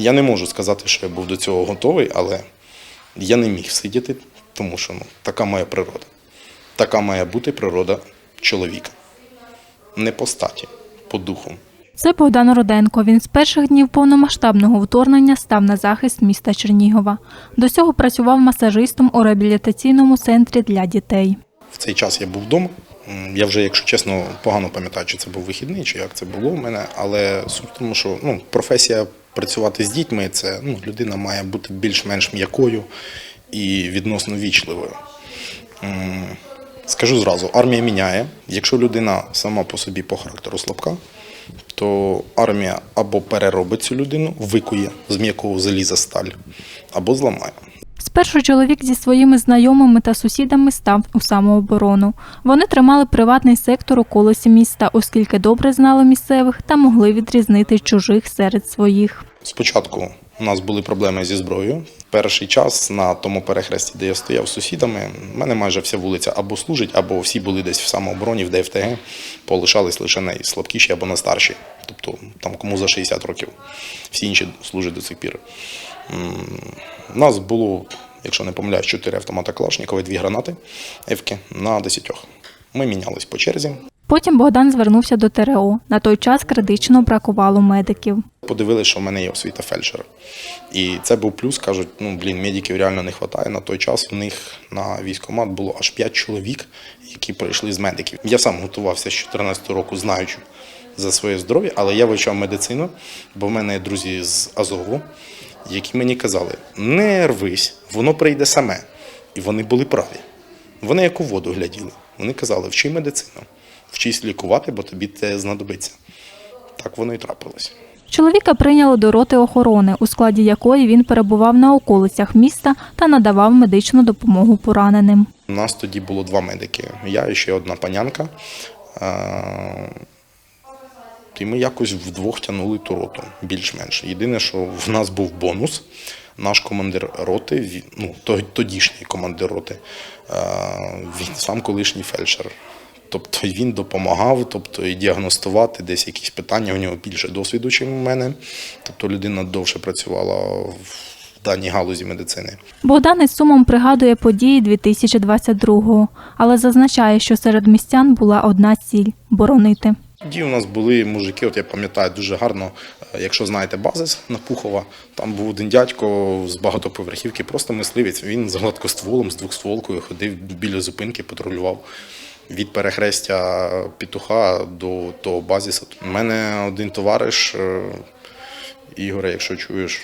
Я не можу сказати, що я був до цього готовий, але я не міг сидіти, тому що ну, така моя природа. Така має бути природа чоловіка. Не по статі, по духу. Це Богдан Руденко. Він з перших днів повномасштабного вторгнення став на захист міста Чернігова. До цього працював масажистом у реабілітаційному центрі для дітей. В цей час я був вдома. Я вже, якщо чесно, погано пам'ятаю, чи це був вихідний, чи як це було в мене. Але суть в тому, що ну, професія працювати з дітьми це ну, людина має бути більш-менш м'якою і відносно вічливою. Скажу зразу, армія міняє. Якщо людина сама по собі по характеру слабка, то армія або переробить цю людину, викує з м'якого заліза сталь, або зламає. Спершу чоловік зі своїми знайомими та сусідами став у самооборону. Вони тримали приватний сектор у колесі міста, оскільки добре знали місцевих та могли відрізнити чужих серед своїх. Спочатку у нас були проблеми зі зброєю. Перший час на тому перехресті, де я стояв з сусідами, в мене майже вся вулиця або служить, або всі були десь в самообороні, в ДФТГ, полишались лише найслабкіші або найстарші. Тобто там кому за 60 років. Всі інші служать до цих пір. У нас було, якщо не помиляюсь, 4 автомата Калашникова і 2 гранати Евки на 10. Ми мінялись по черзі. Потім Богдан звернувся до ТРО. На той час критично бракувало медиків. Подивилися, що в мене є освіта фельдшера. І це був плюс, кажуть, ну блін, медиків реально не вистачає. На той час у них на військкомат було аж 5 чоловік, які прийшли з медиків. Я сам готувався з 14 року, знаючи за своє здоров'я, але я вивчав медицину, бо в мене є друзі з Азову, які мені казали: не рвись, воно прийде саме. І вони були праві. Вони як у воду гляділи. Вони казали, вчи медицину, вчись лікувати, бо тобі це знадобиться. Так воно і трапилось. Чоловіка прийняли до роти охорони, у складі якої він перебував на околицях міста та надавав медичну допомогу пораненим. У нас тоді було два медики. Я і ще одна панянка. І ми якось вдвох тягнули ту роту, більш-менш. Єдине, що в нас був бонус. Наш командир роти, ну, тодішній командир роти, він сам колишній фельдшер. Тобто він допомагав, тобто і діагностувати десь якісь питання. У нього більше досвіду, ніж у мене. Тобто людина довше працювала в даній галузі медицини. Богдан із сумом пригадує події 2022-го, але зазначає, що серед містян була одна ціль боронити. Тоді у нас були мужики, от я пам'ятаю дуже гарно, е, якщо знаєте базис на Пухова, там був один дядько з багатоповерхівки, просто мисливець. Він з гладкостволом, з двохстволкою ходив біля зупинки, патрулював від перехрестя петуха до того базісу. У мене один товариш, е, Ігоре, якщо чуєш,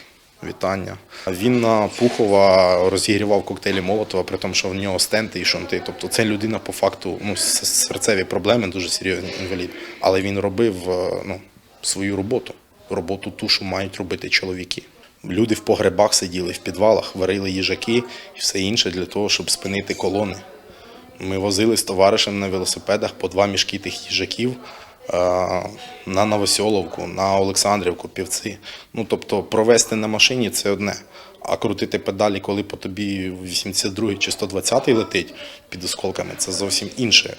вітання. Він на Пухова розігрівав коктейлі Молотова, при тому, що в нього стенти і шонти. Тобто це людина по факту ну, серцеві проблеми, дуже серйозний інвалід. Але він робив е, ну, свою роботу. Роботу ту, що мають робити чоловіки. Люди в погребах сиділи, в підвалах, варили їжаки і все інше для того, щоб спинити колони. Ми возили з товаришем на велосипедах по два мішки тих їжаків е, на Новосьоловку, на Олександрівку, півці. Ну, тобто провести на машині це одне. А крутити педалі, коли по тобі 82 чи 120 летить під осколками, це зовсім інше.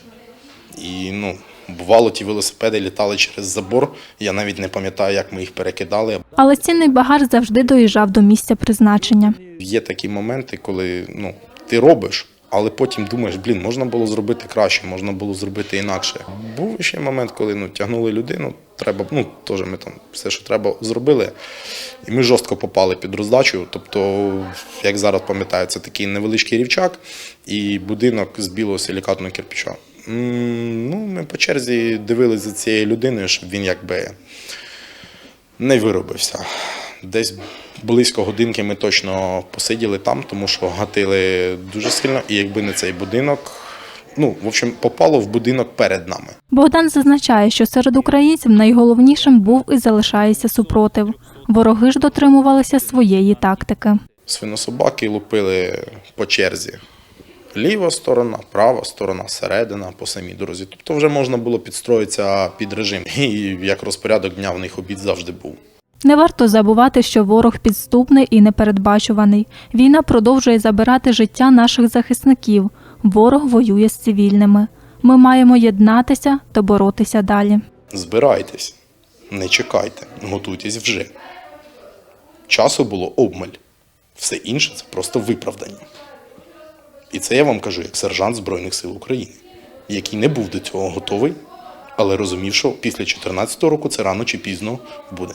І ну, бувало, ті велосипеди літали через забор. Я навіть не пам'ятаю, як ми їх перекидали. Але цінний багаж завжди доїжджав до місця призначення. Є такі моменти, коли ну, ти робиш, але потім думаєш, блін, можна було зробити краще, можна було зробити інакше. Був ще момент, коли ну, тягнули людину, треба, ну, теж ми там все, що треба, зробили. І ми жорстко попали під роздачу. Тобто, як зараз пам'ятаю, це такий невеличкий рівчак і будинок з білого силікатного кирпича. Ну, ми по черзі дивилися за цією людиною, щоб він якби не виробився. Десь близько годинки ми точно посиділи там, тому що гатили дуже сильно, і якби не цей будинок, ну, в общем, попало в будинок перед нами. Богдан зазначає, що серед українців найголовнішим був і залишається супротив. Вороги ж дотримувалися своєї тактики. Свинособаки лупили по черзі. Ліва сторона, права сторона, середина по самій дорозі. Тобто вже можна було підстроїтися під режим. І як розпорядок дня в них обід завжди був. Не варто забувати, що ворог підступний і непередбачуваний. Війна продовжує забирати життя наших захисників. Ворог воює з цивільними. Ми маємо єднатися та боротися далі. Збирайтесь, не чекайте, готуйтесь вже. Часу було обмаль. Все інше це просто виправдання. І це я вам кажу як сержант Збройних сил України, який не був до цього готовий, але розумів, що після 2014 року це рано чи пізно буде.